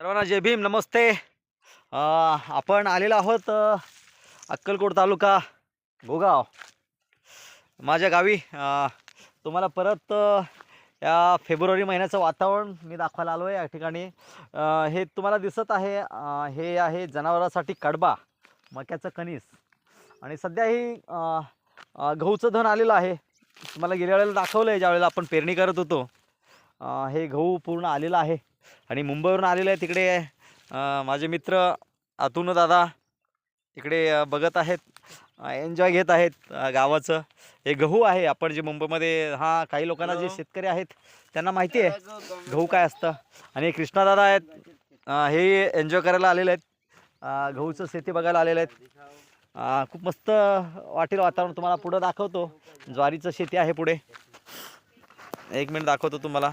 सर्वांना जय भीम नमस्ते. आपण आलेलो आहोत अक्कलकोट तालुका भोगाव. माझ्या गावी तुम्हाला परत या फेब्रुवारी महिन्याचं वातावरण मी दाखवायला आलो आहे या ठिकाणी हे तुम्हाला दिसत आहे हे आहे जनावरांसाठी कडबा मक्याचं कणीस. आणि सध्या ही गहूचं धन आलेलं आहे. तुम्हाला गेल्या वेळेला दाखवलं आहे ज्यावेळेला आपण पेरणी करत होतो. हे गहू पूर्ण आलेलं आहे. आणि मुंबईवरून आलेलं आहे तिकडे माझे मित्र अतुल दादा तिकडे अ, बघत आहेत एन्जॉय घेत आहेत गावाचं. हे गहू आहे आपण जे मुंबईमध्ये हा काही लोकांना जे शेतकरी आहेत त्यांना माहिती आहे गहू काय असतं. आणि कृष्णादादा आहेत हे एन्जॉय करायला आलेले आहेत गहूचं शेती बघायला आलेले आहेत. खूप मस्त वाटेल वातावरण तुम्हाला पुढं दाखवतो. ज्वारीचं शेती आहे पुढे. एक मिनिट दाखवतो तुम्हाला.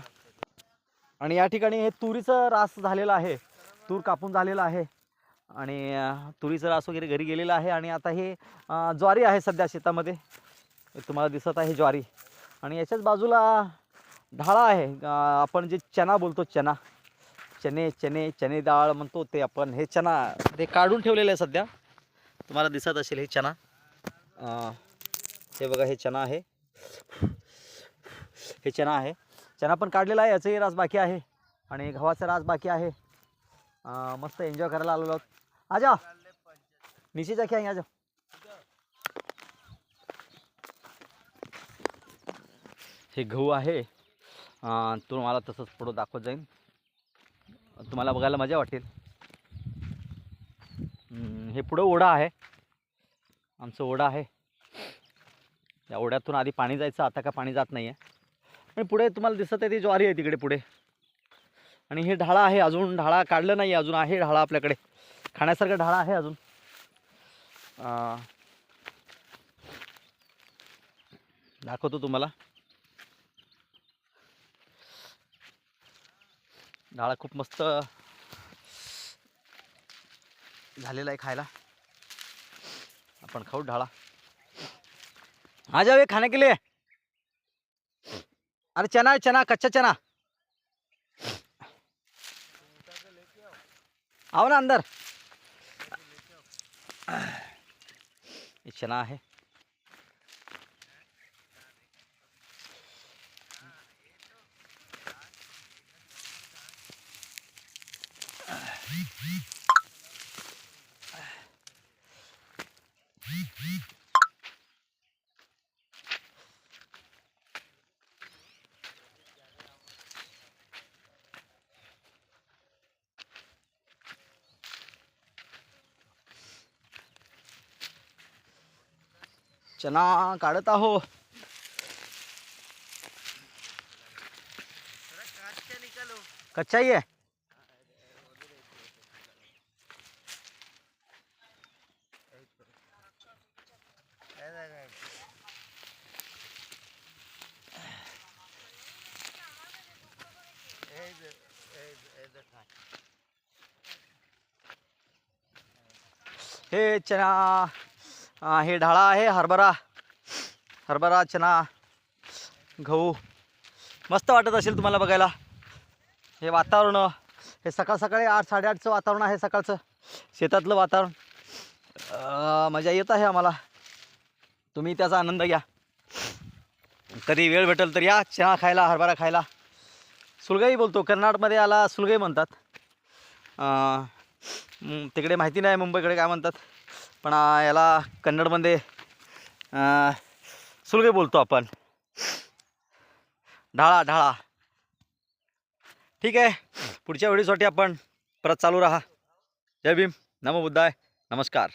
आणि या ठिकाणी हे तुरीचं रास झालेलं आहे. तूर कापून झालेलं आहे. आणि तुरीचं रास वगैरे घरी गेलेलं आहे आणि आता हे ज्वारी आहे सध्या शेतामध्ये. तुम्हाला दिसत आहे ज्वारी. आणि याच्याच बाजूला ढाळा आहे. आपण जे चना बोलतो चना. चणे चणे चणे डाळ म्हणतो ते आपण. हे चना ते काढून ठेवलेलं आहे सध्या. तुम्हाला दिसत असेल हे चना. हे बघा हे चना आहे. हे चना आहे. चना पण काढलेला आहे याचाही रास बाकी आहे. आणि गव्हाचा रास बाकी आहे. मस्त एन्जॉय करायला आलेलो आहोत. आजा! जाओ नीचे जाके हे गहू आहे. तो तुम्हाला तसंच पुढं दाखवत जाईन. तुम्हाला बघायला मजा वाटेल. हे पुढं ओढा आहे. आमचं ओढा आहे. या ओढ्यातून आधी पाणी जायचं आता का पाणी जात नाही आहे आणि पुढे तुम्हाला दिसत आहे ती ज्वारी आहे तिकडे पुढे. आणि हे ढाळा आहे अजून. ढाळा काढलं नाही अजून. आहे ढाळा आपल्याकडे. खाण्यासारखा ढाळा आहे अजून. दाखवतो तुम्हाला. ढाळा खूप मस्त झालेला आहे खायला. आपण खाऊ ढाळा. आ जावे ये खाने के लिए. अरे चना चना कच्चा चना। आओ ना अंदर। ये चना है। चना काढत आहो. कच्चा ही है हे चना. हे ढाळा आहे हरभरा. हरभरा चना गहू. मस्त वाटत असेल तुम्हाला बघायला. हे वातावरण हे सकाळ सकाळी आठ साडेआठचं वातावरण आहे सकाळचं. शेतातलं वातावरण. मजा येत आहे आम्हाला. तुम्ही त्याचा आनंद घ्या. कधी वेळ भेटेल तर या चहा खायला हरभरा खायला. सुलगाई बोलतो कर्नाटकमध्ये याला सुलगाई म्हणतात. तिकडे माहिती नाही मुंबईकडे काय म्हणतात. पण याला कन्नडमध्ये सुलगे बोलतो आपण. ढाळा ढाळा. ठीक आहे. पुढच्या वेळीसाठी आपण परत चालू राहा. जय भीम. नमो बुद्धाय. नमस्कार.